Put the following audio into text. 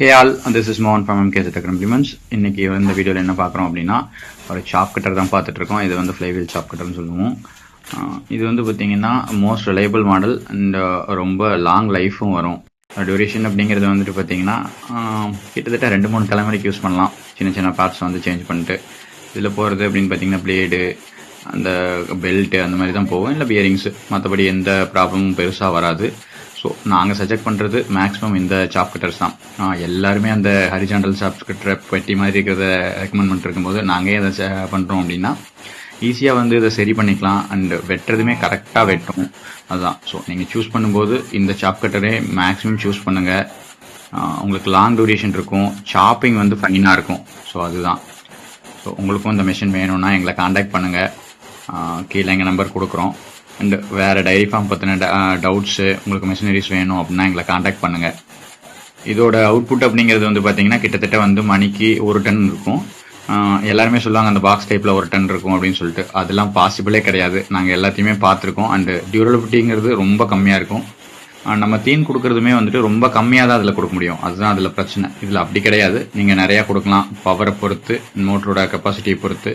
Hey all this is மோகன் from MK Chetak compliments இன்னைக்கு இந்த வீடியோவில் என்ன பார்க்குறோம் அப்படின்னா ஒரு சாப் கட்டர் தான் பார்த்துட்ருக்கோம் இது வந்து ஃப்ளைவீல் சாப் கட்டர்னு சொல்லுவோம். இது வந்து பார்த்தீங்கன்னா மோஸ்ட் ரிலையபிள் மாடல் அண்ட் ரொம்ப லாங் லைஃபும் வரும். டியூரேஷன் அப்படிங்கிறது வந்துட்டு பார்த்தீங்கன்னா கிட்டத்தட்ட ரெண்டு மூணு தலைமுறைக்கு யூஸ் பண்ணலாம். சின்ன சின்ன பார்ட்ஸ் வந்து சேஞ்ச் பண்ணிட்டு இதில் போகிறது அப்படின்னு பார்த்தீங்கன்னா பிளேடு அந்த பெல்ட்டு அந்த மாதிரி தான் போகும். இல்லை பியரிங்ஸு மற்றபடி எந்த ப்ராப்ளமும் பெருசாக வராது. ஸோ நாங்கள் சஜெக்ட் பண்ணுறது மேக்ஸிமம் இந்த சாப் கட்டர்ஸ் தான். எல்லாருமே அந்த ஹரிஜாண்டல் சாப் கட்டர் பெட்டி மாதிரி இருக்கிறத ரெக்கமெண்ட் பண்ணிட்டு நாங்கள் எதை பண்ணுறோம் அப்படின்னா ஈஸியாக வந்து இதை சரி பண்ணிக்கலாம் அண்ட் வெட்டுறதுமே கரெக்டாக வெட்டும். அதுதான் ஸோ நீங்கள் சூஸ் பண்ணும்போது இந்த சாப் கட்டரே மேக்ஸிமம் சூஸ் பண்ணுங்கள் உங்களுக்கு லாங் டூரேஷன் இருக்கும். சாப்பிங் வந்து ஃபைனாக இருக்கும். ஸோ அதுதான். ஸோ உங்களுக்கும் இந்த மிஷின் வேணும்னா எங்களை காண்டாக்ட் பண்ணுங்கள் கீழே எங்கள் நம்பர் கொடுக்குறோம். அண்ட் வேறு டைரி ஃபார்ம் பற்றின டவுட்ஸு உங்களுக்கு மிஷினரிஸ் வேணும் அப்படின்னா எங்களை காண்டாக்ட் பண்ணுங்கள் இதோட அவுட்புட் அப்படிங்கிறது வந்து பார்த்தீங்கன்னா கிட்டத்தட்ட வந்து மணிக்கு ஒரு டன் இருக்கும். எல்லாருமே சொல்லுவாங்க அந்த பாக்ஸ் டைப்பில் ஒரு டன் இருக்கும் அப்படின்னு சொல்லிட்டு. அதெல்லாம் பாசிபிளே கிடையாது. நாங்கள் எல்லாத்தையுமே பார்த்துருக்கோம். அண்டு டியூரபிலிட்டிங்கிறது ரொம்ப கம்மியாக இருக்கும். நம்ம தீன் கொடுக்கறதுமே வந்துட்டு ரொம்ப கம்மியாக தான் அதில் கொடுக்க முடியும். அதுதான் அதில் பிரச்சனை. இதில் அப்படி கிடையாது. நீங்கள் நிறையா கொடுக்கலாம். பவரை பொறுத்து மோட்டரோட கெப்பாசிட்டியை பொறுத்து.